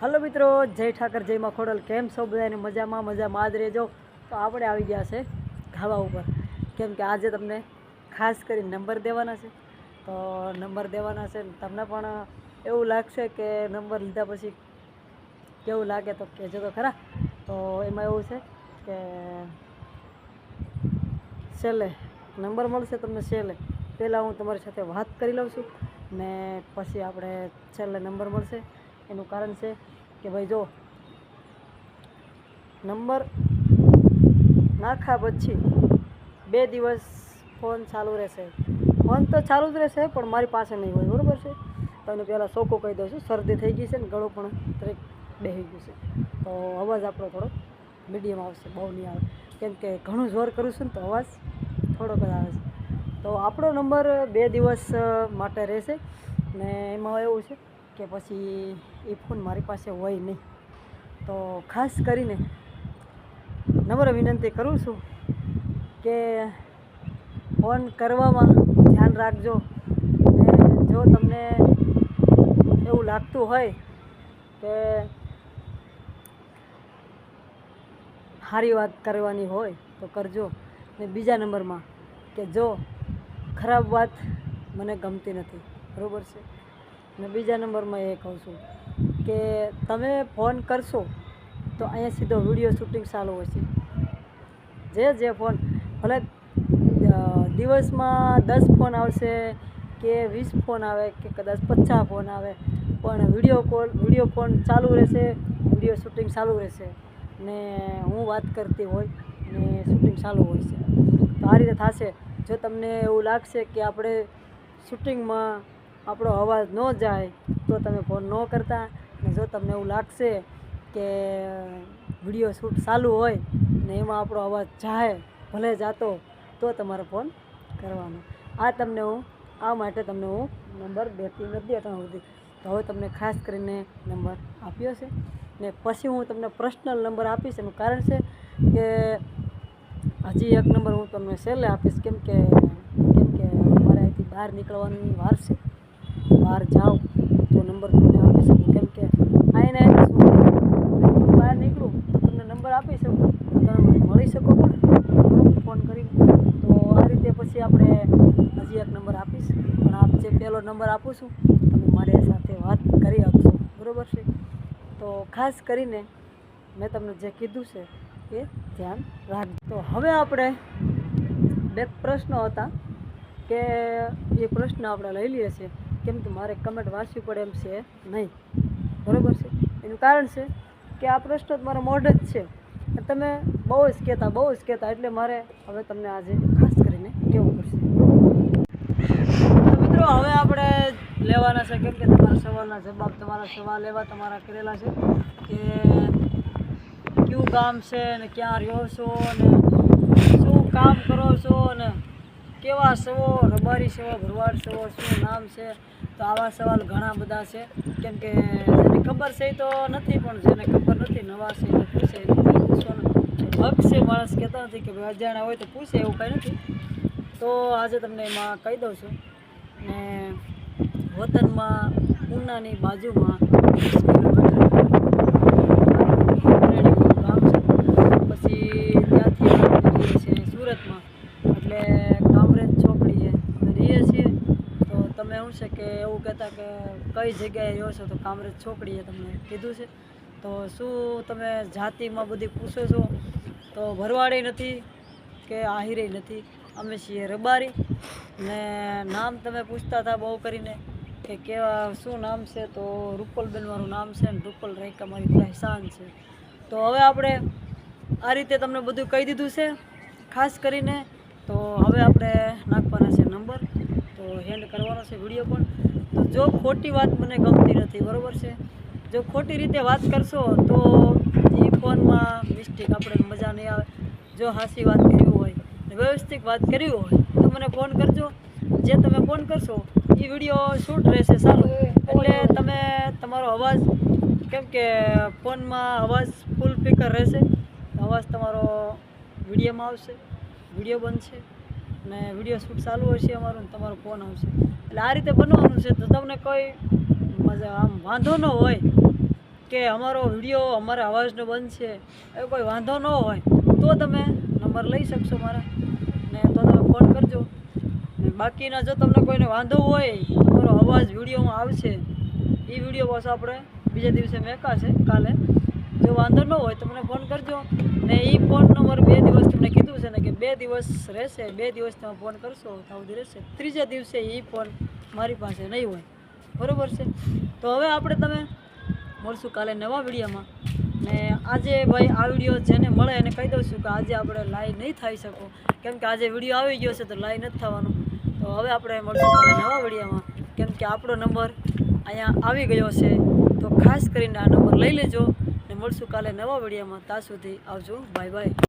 Hello મિત્રો, જય ઠાકર, જય માં ખોડલ કેમ છો બધાને? મજામાં મજામાં. જ રહેજો. તો આપણે આવી ગયા છે ધાબા ઉપર. કેમ કે આજે તમને ખાસ કરી નંબર દેવાના છે. તો નંબર દેવાના છે તમને પણ એવું લાગશે કે નંબર લીધા પછી કેવું લાગે તો કહેજો તો ખરા. તો એમાં એવું છે કે છેલ્લે નંબર મળશે તમને છેલ્લે. પહેલાં હું તમારી સાથે વાત કરી લઉં છું ને પછી આપણે છેલ્લે નંબર મળશે. એનું કારણ છે કે ભાઈ જો, નંબર નાખા પછી બે દિવસ ફોન ચાલુ રહેશે. ફોન તો ચાલુ જ રહેશે, પણ મારી પાસે નહીં હોય, બરાબર છે? તમને પહેલાં સોકો કહી દઉં છું, શરદી થઈ ગઈ છે ને ગળો પણ દરેક બેસી ગયું છે. તો અવાજ આપણો થોડો મીડિયમ આવશે, બહુ નહીં આવે. કેમ કે ઘણું જોર કરું છું ને તો અવાજ થોડોક જ આવે છે. તો આપણો નંબર બે દિવસ માટે રહેશે ને એમાં એવું છે કે પછી એ ફોન મારી પાસે હોય નહીં. તો ખાસ કરીને નમ્ર વિનંતી કરું છું કે ફોન કરવામાં ધ્યાન રાખજો. ને જો તમને એવું લાગતું હોય કે સારી વાત કરવાની હોય તો કરજો. ને બીજા નંબરમાં કે જો ખરાબ વાત મને ગમતી નથી. બરાબર છે? ને બીજા નંબરમાં એ કહું છું કે તમે ફોન કરશો તો અહીંયા સીધો વીડિયો શૂટિંગ ચાલુ હશે. જે જે ફોન, ભલે દિવસમાં દસ ફોન આવશે કે વીસ ફોન આવે કે કદાચ પચાસ ફોન આવે, પણ વીડિયો કોલ, વીડિયો ફોન ચાલુ રહેશે, વીડિયો શૂટિંગ ચાલુ રહેશે ને હું વાત કરતી હોય ને શૂટિંગ ચાલુ હોય છે. તો આ રીતે થશે. જો તમને એવું લાગશે કે આપણે શૂટિંગમાં આપણો અવાજ ન જાય તો તમે ફોન ન કરતા. ને જો તમને એવું લાગશે કે વીડિયો શૂટ ચાલુ હોય ને એમાં આપણો અવાજ જાય ભલે જાતો, તો તમારે ફોન કરવાનો. આ તમને હું, આ માટે તમને હું નંબર દેતી નથી અટાણ સુધી. તો હવે તમને ખાસ કરીને નંબર આપ્યો છે. ને પછી હું તમને પર્સનલ નંબર આપીશ. એનું કારણ છે કે હજી એક નંબર હું તમને છેલ્લે આપીશ. કેમ કે કેમ કે મારે અહીંથી બહાર નીકળવાની વાર છે. બહાર જાઉં તો નંબર તમને આપી શકું. કેમ કે આઈને બહાર નીકળું તો તમને નંબર આપી શકું. તમે મને મળી શકો પણ. ફોન કરી તો આ રીતે પછી આપણે હજી એક નંબર આપીશ. પણ આપ જે પહેલો નંબર આપું છું, તમે મારી સાથે વાત કરી આપશો બરાબર છે? તો ખાસ કરીને મેં તમને જે કીધું છે એ ધ્યાન રાખજો. તો હવે આપણે બે પ્રશ્નો હતા કે એ પ્રશ્ન આપણે લઈ લઈએ છીએ. કેમ કે મારે કમેન્ટ વાંચવી પડે એમ છે નહીં. બરાબર છે? એનું કારણ છે કે આ પ્રશ્ન મારા મોઢે જ છે. તમે બહુ જ કહેતા, બહુ જ કહેતા, એટલે મારે હવે તમને આજે ખાસ કરીને કહેવું પડશે. મિત્રો, હવે આપણે લેવાના છે, કેમ કે તમારા સવાલના જવાબ, તમારા સવાલ એવા તમારા કરેલા છે કે કયું ગામ છે ને ક્યાં રહ્યો છો ને શું કામ કરો છો ને કેવા સવો, રબારી સવો, ભરવાડ સવો, શું નામ છે? તો આવા સવાલ ઘણા બધા છે. કેમ કે જેને ખબર છે તો નથી, પણ જેને ખબર નથી, નવા છે તો પૂછે. હક છે માણસ કહેતા નથી કે ભાઈ અજાણ્યા હોય તો પૂછે એવું કંઈ નથી. તો આજે તમને એમાં કહી દઉં છું. ને વતનમાં ઉનાની બાજુમાં વીસ કિલોમીટર રેડીનું ગામ છે પછી ત્યાંથી અમે રહીએ છીએ સુરતમાં એટલે કામરેજ ચોકડીએ અમે રહીએ છીએ તો તમે શું છે કે એવું કહેતા કે કઈ જગ્યાએ રહ્યો છો તો કામરેજ ચોકડીએ તમને કીધું છે. તો શું તમે જાતિમાં બધી પૂછો છો? તો ભરવાડી નથી કે આહિરે નથી. અમે છીએ રબારી. ને નામ તમે પૂછતા હતા બહુ કરીને કે કેવા, શું નામ છે? તો રૂપલબેન મારું નામ છે ને રૂપલ રેખા મારી પહેચાન છે. તો હવે આપણે આ રીતે તમને બધું કહી દીધું છે. ખાસ કરીને તો હવે આપણે નાખવાના છે હેન્ડ કરવાનો છે વીડિયો પણ. તો જો ખોટી વાત મને ગમતી નથી, બરાબર છે? જો ખોટી રીતે વાત કરશો તો એ ફોનમાં મિસ્ટેક આપણે મજા નહીં આવે. જો હાસી વાત કરવી હોય, વ્યવસ્થિત વાત કરવી હોય, તો મને ફોન કરજો. જે તમે ફોન કરશો એ વીડિયો શૂટ રહેશે સારું. એટલે તમે તમારો અવાજ, કેમ કે ફોનમાં અવાજ ફૂલ સ્પીકર રહેશે. અવાજ તમારો વિડીયોમાં આવશે. વીડિયો બનશે ને વીડિયો શૂટ ચાલુ હશે અમારું ને તમારો ફોન આવશે. એટલે આ રીતે બનવાનું છે તો તમને કોઈ મજા આમ વાંધો ન હોય કે અમારો વીડિયો અમારા અવાજનો બંધ છે એવો કોઈ વાંધો ન હોય તો તમે નંબર લઈ શકશો મારા ને તો તમે ફોન કરજો. બાકીના જો તમને કોઈને વાંધો હોય, તમારો અવાજ વિડીયોમાં આવશે એ વીડિયો પાછો આપણે બીજા દિવસે મેકાશે, કાલે. જો વાંધો ન હોય તો મને ફોન કરજો. ને એ ફોન નંબર બે દિવસ તમને કીધું છે ને કે બે દિવસ રહેશે, બે દિવસ તમે ફોન કરશો સુધી રહેશે. ત્રીજા દિવસે એ ફોન મારી પાસે નહીં હોય. બરાબર છે? તો હવે આપણે તમે મળશું કાલે નવા વિડીયોમાં. ને આજે ભાઈ આ વીડિયો જેને મળે એને કહી દઉં છું કે આજે આપણે લાઈવ નહીં થઈ શકો. કેમ કે આજે વીડિયો આવી ગયો છે તો લાઈવ નથી થવાનું. તો હવે આપણે મળશું કાલે નવા વિડીયોમાં. કેમ કે આપણો નંબર અહીંયા આવી ગયો છે. તો ખાસ કરીને આ નંબર લઈ લેજો. મળશું કાલે નવા વિડીયોમાં. ત્યાં સુધી આવજો. Bye bye